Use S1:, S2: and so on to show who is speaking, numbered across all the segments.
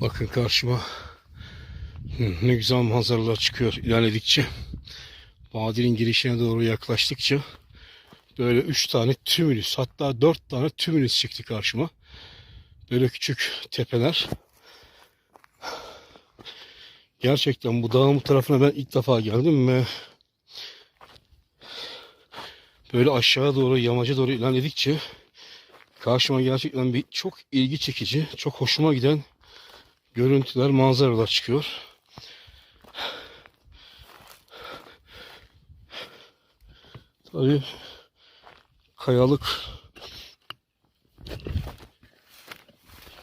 S1: Bakın karşıma ne güzel manzaralar çıkıyor ilerledikçe. Vadinin girişine doğru yaklaştıkça böyle üç tane tümülüs hatta dört tane tümülüs çıktı karşıma. Böyle küçük tepeler. Gerçekten bu dağın bu tarafına ben ilk defa geldim ve böyle aşağı doğru yamaca doğru ilerledikçe karşıma gerçekten bir çok ilgi çekici, çok hoşuma giden görüntüler, manzaralar çıkıyor. Tabii kayalık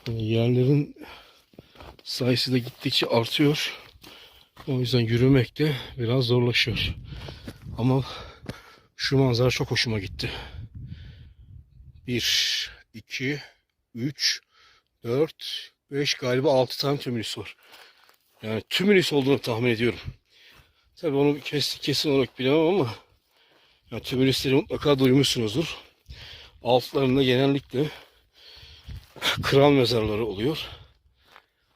S1: yerlerin sayısı da gittikçe artıyor. O yüzden yürümek de biraz zorlaşıyor. Ama şu manzara çok hoşuma gitti. 1, 2, 3, 4, 5 galiba 6 tane tümülüs var. Yani tümülüs olduğunu tahmin ediyorum. Tabii onu kesin, kesin olarak bilemem ama yani tümülüsleri mutlaka duymuşsunuzdur. Altlarında genellikle kral mezarları oluyor.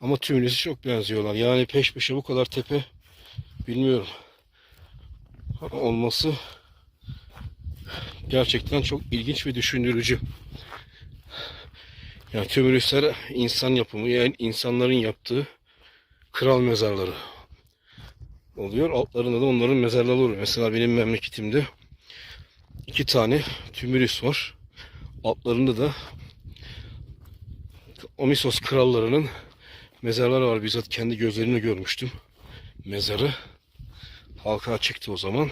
S1: Ama tümülüsü çok benziyorlar. Yani peş peşe bu kadar tepe bilmiyorum. Olması gerçekten çok ilginç ve düşündürücü. Yani tümülüsler insan yapımı yani insanların yaptığı kral mezarları oluyor. Altlarında da onların mezarları oluyor. Mesela benim memleketimde iki tane tümülüs var. Altlarında da Omisos krallarının mezarları var. Bizzat kendi gözlerimle görmüştüm mezarı. Halka açıktı o zaman.